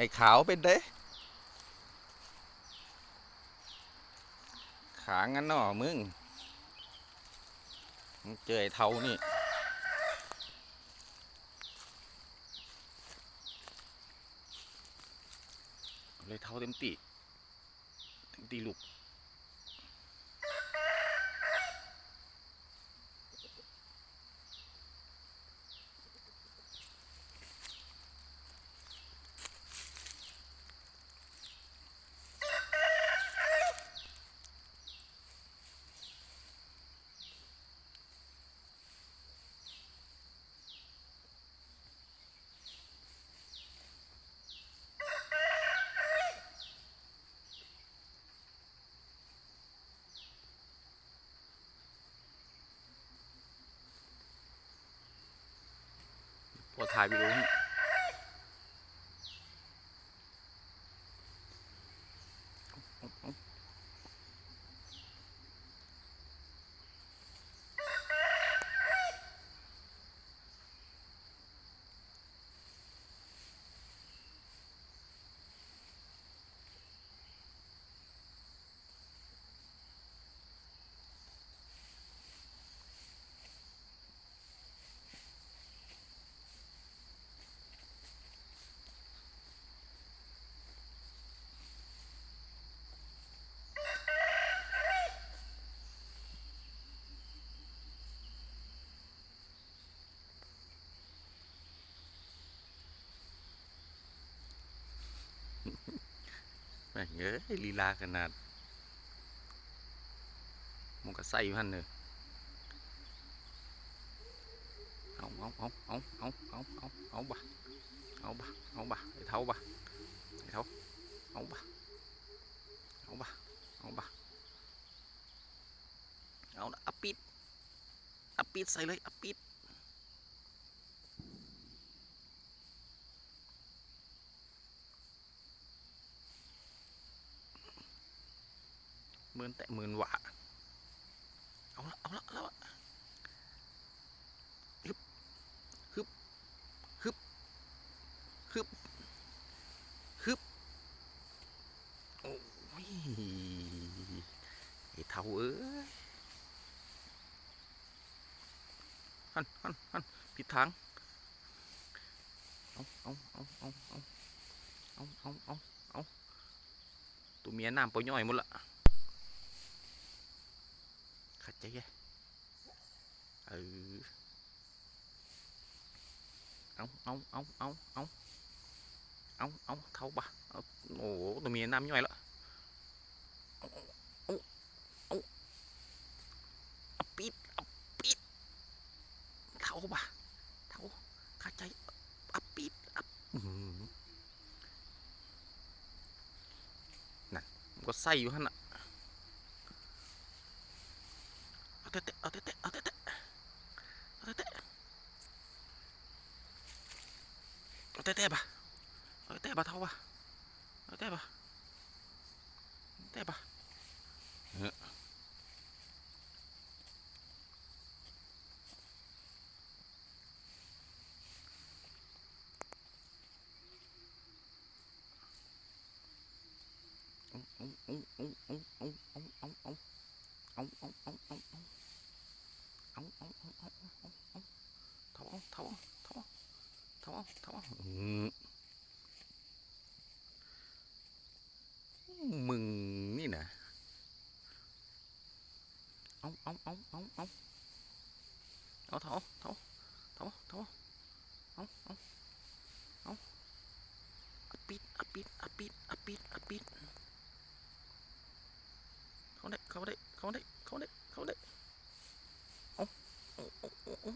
ไอ้ขาวเป็นเด้ขางั้นเนาะมึงมึงเจอไอ้เทานี่เลยเท่าเต็มตีเต็มตีลูก พอ ถ่ายวิดีโอให้ แม่งเอ้ยลีลาขนาดมันก็ใส่อยู่หันเลยเอาเอาเอาเอาเอาเอาเอาเอาบะเอาบะเอาบะไอ้เท้าบะไอ้เท้าเอาบะเอาบะเอาบะเอาอัปิดอัปิดใส่เลยอัปิด แต่หมื่นหวะเอาละเอาละเอาละฮึบฮึบฮึบฮึบฮึบโอ้ยไอ้เท่าเอ้ยหันหันหันผิดทางเอาเอาเอาเอาเอาเอาเอาเอาเอาตัวเมียน้ำปล่อยย่อยหมดละ ใจแกเออเอาเอาเอาเอาเอาเอาเอาเท่าปะโอ้โหตัวเมียน้ำย่อยแล้วเอาเอาเอาปิดเอาปิดเท่าปะเท่าขัดใจเอาปิดเอาอื้อหือนั่นก็ใส่อยู่หั่นน่ะ 带带吧带吧涛哥带吧带吧嗯嗯嗯嗯嗯嗯 เอาเอาเอาเอาเท่าเท่าเท่าเอาเอาเอาอะปิดอะปิดอะปิดอะปิดอะปิดเขาได้เขาได้เขาได้เขาได้เขาได้เอาเอาเอาเอาเอา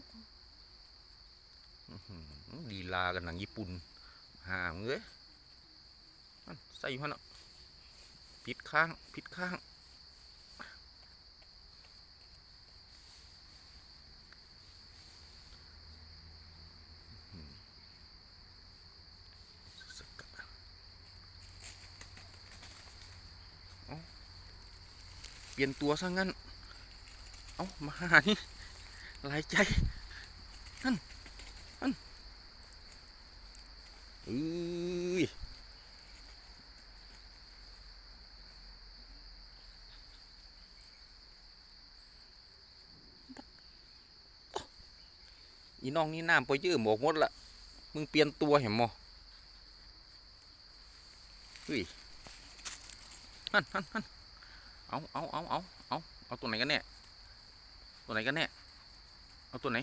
อื้อหือลีลากันหนังญี่ปุ่นหามงเอ้ยนั่นใส่อยู่ฮะเนาะผิดข้างผิดข้าง เปลี่ยนตัวซะงั้น เอามาหานี่หลายใจนั่นนั่นเอ้ยอีน้องนี่น้ำไปยืมหมกมดละมึงเปลี่ยนตัวเห็นมอเฮ้ยนั่นฮันฮัน เอาเอาเอาเอาเอาเอาตัวไหนกันแน่ตัวไหนกันแน่เอาตัวไหน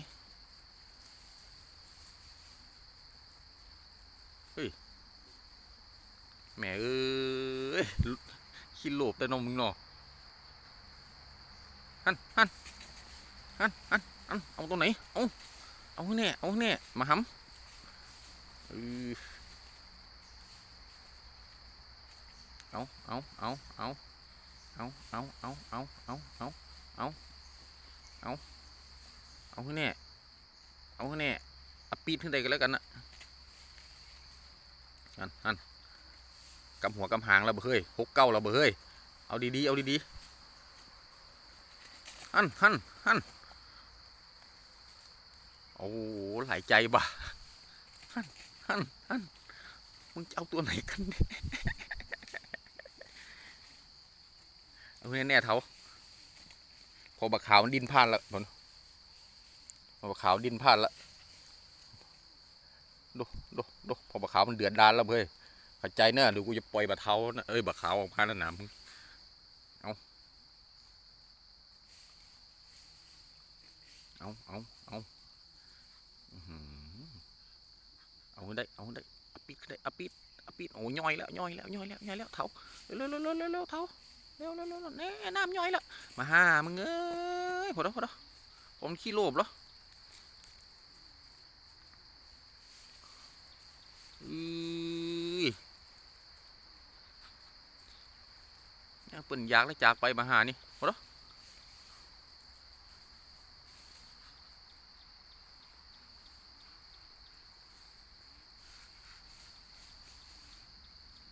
เฮ้ยแหมเอ้ยขี้โลบแต่นมมึงเนาะฮันฮันฮันฮันฮันเอาตัวไหนเอาเอาแน่เอาแน่มาหำเออเอาเอาเอาเอา เอาเอาเอาเอาเอาเอาเอาเอาเอาให้นแน่เอาให้นแน่เอาปีดขึ้นใดกันแล้วกันนะอันอันกำหัวกำหางแล้วเบอเฮ้ยหกเก้าแล้วเบอเฮ้ยเอาดีๆเอาดีๆอันหันหันโอ้หลายใจบ่ะฮันฮันฮันมึงจะเอาตัวไหนกันเนี่ย เอาแน่เท้าพอบักขาวมันดินพลาดล้วผลพอบักขาวดินพลาดล้วดูดูดูพอบักขาวมันเดือดดานแล้วเฮ้ยเข้าใจเนอะหรือกูจะปล่อยบักเท้าเอ้ยบักขาวออกมาแล้วหนามเอาเอาเอาเอาเอาได้เอาให้ได้อปิดได้อปิดอปิดโอ้ย่อยแล้วย่อยแล้วย่อยแล้วย่อยแล้วเท้าเร็วเร็วเร็วเร็วเร็วเร็วเท้า เร็วเร็วเร็วเน่น้ำย่อยล้วมาหามึงเอ้ยพอแล้วพอแล้วผมขี้โลภเหรออือเนี่ยเปิ่นอยากแล้วจากไปมาหานี่พอแล้ว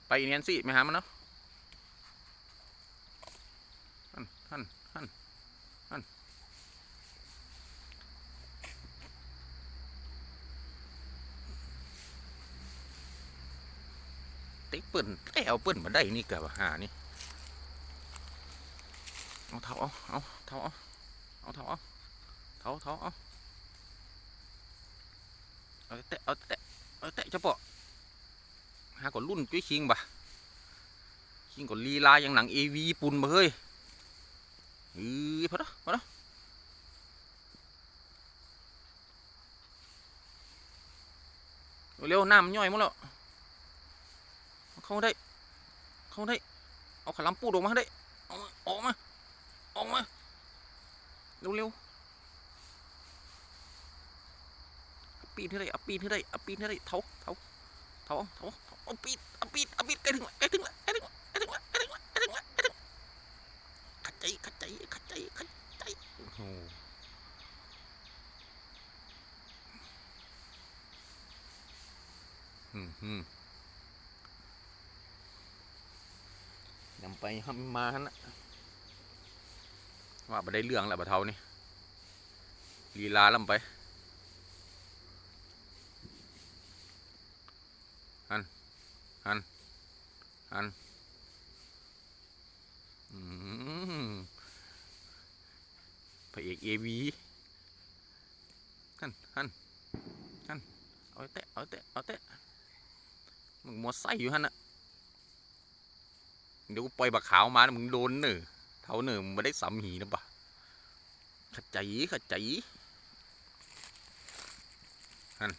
ไปอีเนียนสิมาหามันเนาะ ฮันฮันฮันฮันติ๊กเปิ่นแล้เอาเปิ่นมาได้นี่กับหานี่เอาเท้าเอาเอาเท้าเอาเอาเท้าเอาเท้าเท้าเอาเอาแตะเอาแตะเอาแตะเฉพาะหาก่อนรุ่นจุ้ยคิงบ่ะคิงก่อนลีลาอย่างหนังเอวีญี่ปุ่นบ่เฮ้ย เอ้ยพอแล้วพอแล้วเร็วน้ำมันย่อยหมดแล้วเอเข้าได้ เข้าได้ เอาขาลามปูดออกมาได้เอามา ออกมา ออกมา เร็วๆอปีนให้ได้อปีนให้ได้อปีนให้ได้เท้าเท้าเท้าเท้าอปีนอปีนอปีนใกล้ถึงละใกล้ถึงละใกล้ถึงละใกล้ถึงละใกล้ถึงละใกล้ถึงละใกล้ถึงละขัดใจขัดใจขัดใจขัดใจโอ้โหอืมอืมยำไปห้ำ มาฮะนะว่าไปได้เรื่องแหละบะเทานี่ลีลาลำไปฮันฮันฮันพระเอกเอวีฮันฮันฮันเอาไว้แตะเอาไว้แตะเอาไว้แตะมึงมัวไส้อยู่ฮันน่ะ เดี๋ยวกูปล่อยบักขาวมานะมึงโดนเนอเท่าเนอมึงไม่ได้สำหีนะปะขัดใจขัดใจฮัน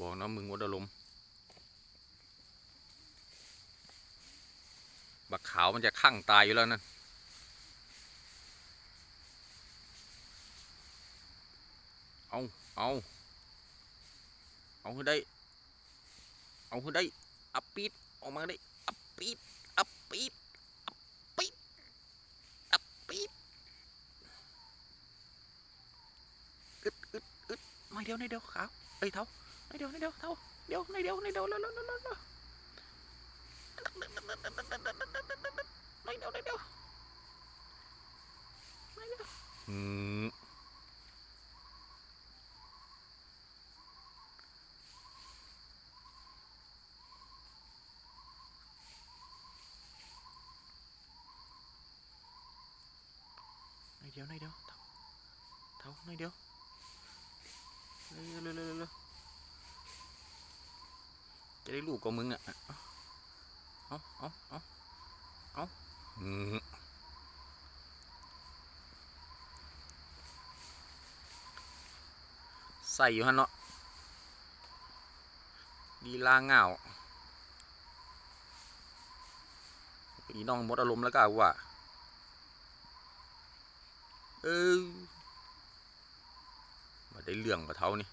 บอกนะมึงวัดอารมณ์ บักขาวมันจะข้างตายอยู่แล้วนั่นเอาเอาเอาให้ได้ เอาให้ได้ อัปปีดออกมาได้ อัปปีดอัปปีดอัปปีดอัปปีดอึดอึดอึดไม่เดียวไม่เดียวขาวเอ้ยเท่าไม่เดียวไม่เดียวเท่าเดียวไม่เดียวไม่เดียวแล้วแล้วแล้ว Mày đâu, mày đâu Mày đâu Ừ Này điếu, này điếu Thấu, thấu, này điếu Lê, lê, lê, lê Cái đấy lũ của mừng ạ. à. เอาเอามึงอะเอาเอาเอาเออืมใส่อยู่ฮะเนาะ ดีลาเงาอีน้องหมดอารมณ์แล้วก็ว่า เออมาได้เรื่องกับเท่านี่